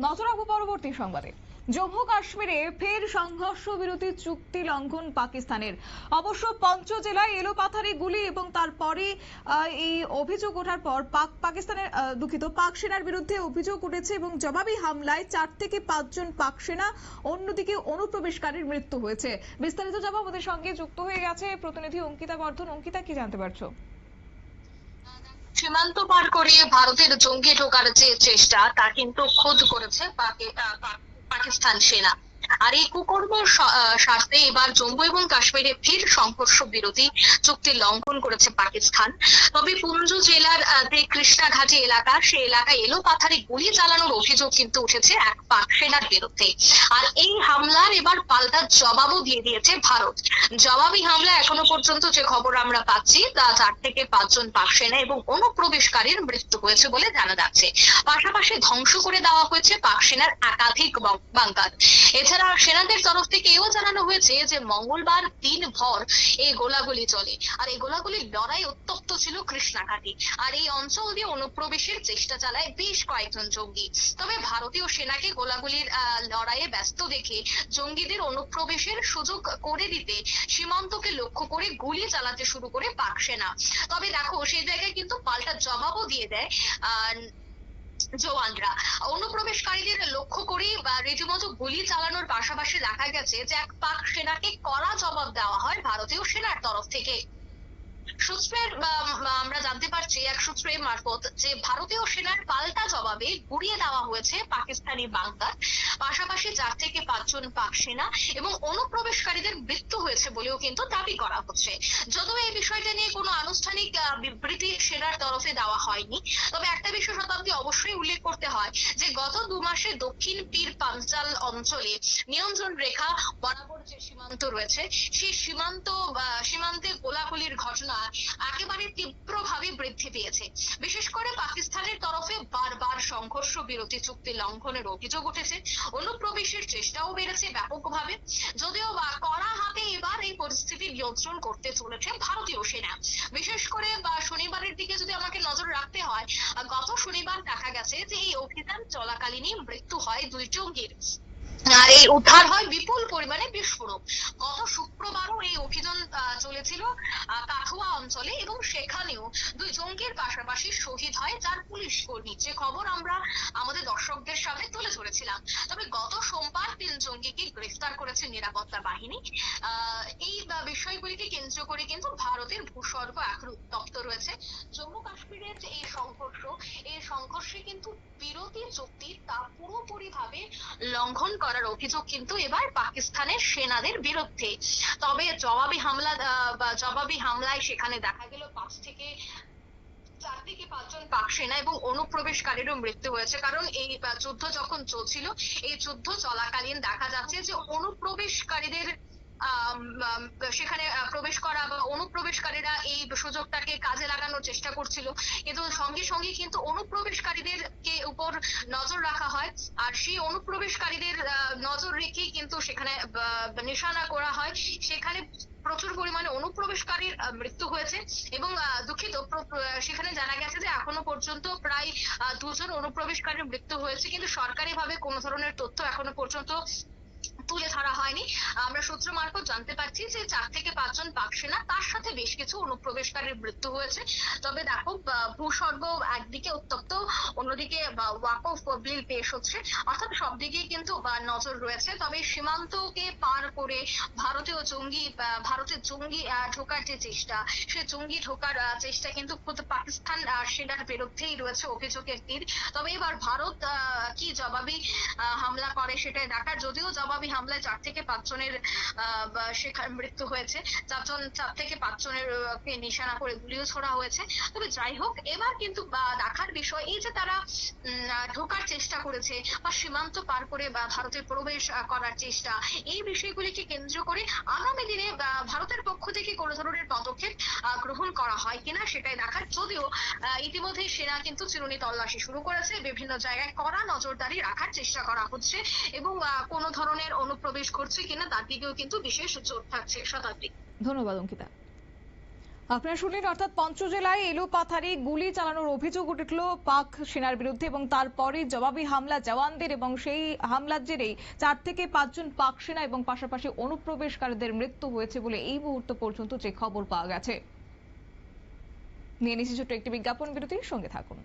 নজর রাখব পরবর্তী সংবাদে। জম্মু কাশ্মীরে ফের সংঘর্ষ বিরতি চুক্তি লঙ্ঘন পাকিস্তানের। অবশ্য পঞ্চ জেলায় এলোপাথারি গুলি এবং তারপরে এই অভিযোগ ওঠার পর পাক, পাকিস্তানের দুঃখিত, পাক সেনার বিরুদ্ধে অভিযোগ উঠেছে এবং জবাবি হামলায় চার থেকে পাঁচজন পাক সেনা, অন্যদিকে অনুপ্রবেশকারীর মৃত্যু হয়েছে। বিস্তারিত জবাব আমাদের সঙ্গে যুক্ত হয়ে গেছে প্রতিনিধি অঙ্কিতা বর্ধন। অঙ্কিতা, কি জানতে পারছ? সীমান্ত পার করিয়ে ভারতের জঙ্গি ঢোকার যে চেষ্টা, তা কিন্তু খোদ করেছে পাকি- পাকিস্তান সেনা। আর এই কুকর্ম স্বার্থে এবার জম্মু এবং কাশ্মীরে ফের সংঘর্ষ বিরতি চুক্তি লঙ্ঘন করেছে পাকিস্তান। তবে পুঞ্জ জেলার যে কৃষ্ণাঘাটি এলাকা, সে এলাকায় এলো পাথারে গুলি চালানোর অভিযোগ কিন্তু উঠেছে এক পাক সেনার বিরুদ্ধে। আর এই হামলার এবার পাল্টা জবাবও দিয়ে দিয়েছে ভারত। জবাবি হামলা এখনও পর্যন্ত যে খবর আমরা পাচ্ছি, তা চার থেকে পাঁচজন পাক সেনা এবং অনুপ্রবেশকারীর মৃত্যু হয়েছে বলে জানা যাচ্ছে। পাশাপাশি ধ্বংস করে দেওয়া হয়েছে পাক সেনার একাধিক বাংকার। এছাড়া সেনাদের তরফ থেকে এও জানানো হয়েছে যে মঙ্গলবার দিন ভর এই গোলাগুলি চলে। আর এই গোলাগুলির লড়াই উত্তপ্ত ছিল কৃষ্ণাঘাটি আর এই অঞ্চল দিয়ে অনুপ্রবেশের চেষ্টা চালায় বেশ কয়েকজন জঙ্গি। তবে ভারতীয় সেনাকে গোলাগুলির লড়াইয়ে ব্যস্ত দেখে জঙ্গিদের অনুপ্রবেশের সুযোগ করে দিতে সীমান্তকে লক্ষ্য করে গুলি চালাতে শুরু করে পাক সেনা। তবে দেখো সেই জায়গায় কিন্তু পাল্টা জবাবও দিয়ে দেয়, আহ জওয়ানরা। অনুপ্রবেশকারীদের লক্ষ্য করে বা রীতিমতো গুলি চালানোর পাশাপাশি দেখা গেছে যে এক পাক সেনাকে কড়া জবাব দেওয়া হয় ভারতীয় সেনার তরফ থেকে। সূত্রের আমরা জানতে পারছি এক সূত্রের মারফত যে ভারতীয় সেনার পাল্টা জবাবে গুড়িয়ে দেওয়া হয়েছে পাকিস্তানি বাংকার পাশাপাশি চার থেকে পাঁচজন পাক সেনা এবং অনুপ্রবেশকারীদের মৃত্যু হয়েছে বলেও কিন্তু দাবি করা হচ্ছে। যদিও এই বিষয়টা নিয়ে কোনো আনুষ্ঠানিক বিবৃতি সেনার তরফে দেওয়া হয়নি, তবে একটা বিষয় শতাব্দী অবশ্যই উল্লেখ করতে হয় যে গত দু মাসে দক্ষিণ পীর পাঞ্চাল অঞ্চলে নিয়ন্ত্রণ রেখা বরাবর যে সীমান্ত রয়েছে, সেই সীমান্তে পেয়েছে বিশেষ করে পাকিস্তানের তরফে বারবার সংঘর্ষ বিরতি চুক্তি লঙ্ঘনের অভিযোগ উঠেছে। অনুপ্রবেশের চেষ্টাও বেড়েছে ব্যাপকভাবে। যদিও বা কড়া হাতে এবার এই পরিস্থিতি নিয়ন্ত্রণ করতে চলেছে ভারতীয় সেনা। বিশেষ করে বা শনিবারের দিকে যদি আমাকে নজর রাখতে হয়, গত শনিবার দেখা গেছে যে এই অভিযান চলাকালীনই মৃত্যু হয় দুই জঙ্গির। আর এই উদ্ধার হয় বিপুল পরিমাণে বিস্ফোরক। গত শুক্রবারও এই আহ, কাঠুয়া অঞ্চলে এবং সেখানেও দুই জঙ্গির পাশাপাশি শহীদ হয় চার পুলিশ কর্মী। যে খবর আমরা আমাদের দর্শকদের সামনে তুলে ধরেছিলাম। তবে গত সোমবার তিন জঙ্গিকে গ্রেফতার করেছে নিরাপত্তা বাহিনী। এই বিষয়গুলিকে কেন্দ্র করে কিন্তু ভারতের ভূস্বর্গ এখন উত্তপ্ত রয়েছে। জম্মু সংঘর্ষে কিন্তু বিরতি চুক্তি তা পুরোপুরি ভাবে লঙ্ঘন করার অভিযোগ কিন্তু এবার পাকিস্তানের সেনাদের বিরুদ্ধে। তবে জবাবি হামলা জবাবি হামলায় সেখানে দেখা গেল পাঁচ থেকে চার থেকে পাঁচজন পাক সেনা এবং অনুপ্রবেশকারীরও মৃত্যু হয়েছে। কারণ এই যুদ্ধ যখন চলছিল, এই যুদ্ধ চলাকালীন দেখা যাচ্ছে যে অনুপ্রবেশকারীদের সেখানে প্রবেশ করা বা অনুপ্রবেশকারীরা এই সুযোগটাকে কাজে লাগানোর চেষ্টা করছিল। কিন্তু সঙ্গে সঙ্গে কিন্তু অনুপ্রবেশকারীদের কে উপর নজর রাখা হয়। আর সেই অনুপ্রবেশকারীদের নজর রেখেই কিন্তু সেখানে নিশানা করা হয়। সেখানে প্রচুর পরিমাণে অনুপ্রবেশকারীর মৃত্যু হয়েছে এবং দুঃখিত। সেখানে জানা গেছে যে এখনও পর্যন্ত প্রায় দুজন অনুপ্রবেশকারীর মৃত্যু হয়েছে। কিন্তু সরকারি ভাবে কোনো ধরনের তথ্য এখনও পর্যন্ত তুলে ধরা হয়নি। আমরা সূত্র মারফত জানতে পারছি যে চার থেকে পাঁচজন পাক সেনা তার সাথে বেশ কিছু অনুপ্রবেশকারীর মৃত্যু হয়েছে। তবে দেখো ভূস্বর্গ একদিকে উত্তপ্ত, অন্যদিকে ওয়াকফ বিল পেশ হচ্ছে। অর্থাৎ সব দিকেই কিন্তু নজর রয়েছে। তবে সীমান্তকে পার করে ভারতীয় জঙ্গি ভারতের জঙ্গি ঢোকার যে চেষ্টা, সে জঙ্গি ঢোকার চেষ্টা কিন্তু খোদ পাকিস্তান সেনার বিরুদ্ধেই রয়েছে অভিযোগের তীর। তবে এবার ভারত কি জবাবি হামলা করে সেটাই দেখার। যদিও জবাবি হামলায় চার থেকে পাঁচজনের সেখানে মৃত্যু হয়েছে। চারজন চার থেকে পাঁচজনের কে নিশানা করে গুলিও ছোড়া হয়েছে। তবে যাই হোক, এবার কিন্তু দেখার বিষয় এই যে তারা ঢোকার চেষ্টা করেছে বা সীমান্ত পার করে, বা ভারতে প্রবেশ করার চেষ্টা, এই বিষয়গুলিকে কেন্দ্র করে আগামী দিনে ভারতের পক্ষ থেকে কোনো ধরনের পদক্ষেপ গ্রহণ করা হয় কিনা সেটাই দেখার। যদিও ইতিমধ্যেই সেনা কিন্তু চিরুনি তল্লাশি শুরু করেছে। বিভিন্ন জায়গায় কড়া নজরদারি রাখার চেষ্টা করা হচ্ছে এবং কোনো ধরনের অনুপ্রবেশ করছে কিনা তার দিকেও কিন্তু বিশেষ জোর থাকছে শতাব্দী। ধন্যবাদ, অঙ্কিতা। আপনারা শুনলেন, অর্থাৎ পঞ্চজেলায় এলো পাথারে গুলি চালানোর অভিযোগ উঠল পাক সেনার বিরুদ্ধে এবং তারপরে জবাবি হামলা জওয়ানদের এবং সেই হামলার জেরেই চার থেকে পাঁচজন পাক সেনা এবং পাশাপাশি অনুপ্রবেশকারীদের মৃত্যু হয়েছে বলে এই মুহূর্ত পর্যন্ত যে খবর পাওয়া গেছে। নিয়ে নিচ্ছি ছোট্ট একটি বিজ্ঞাপন বিরতির সঙ্গে থাকুন।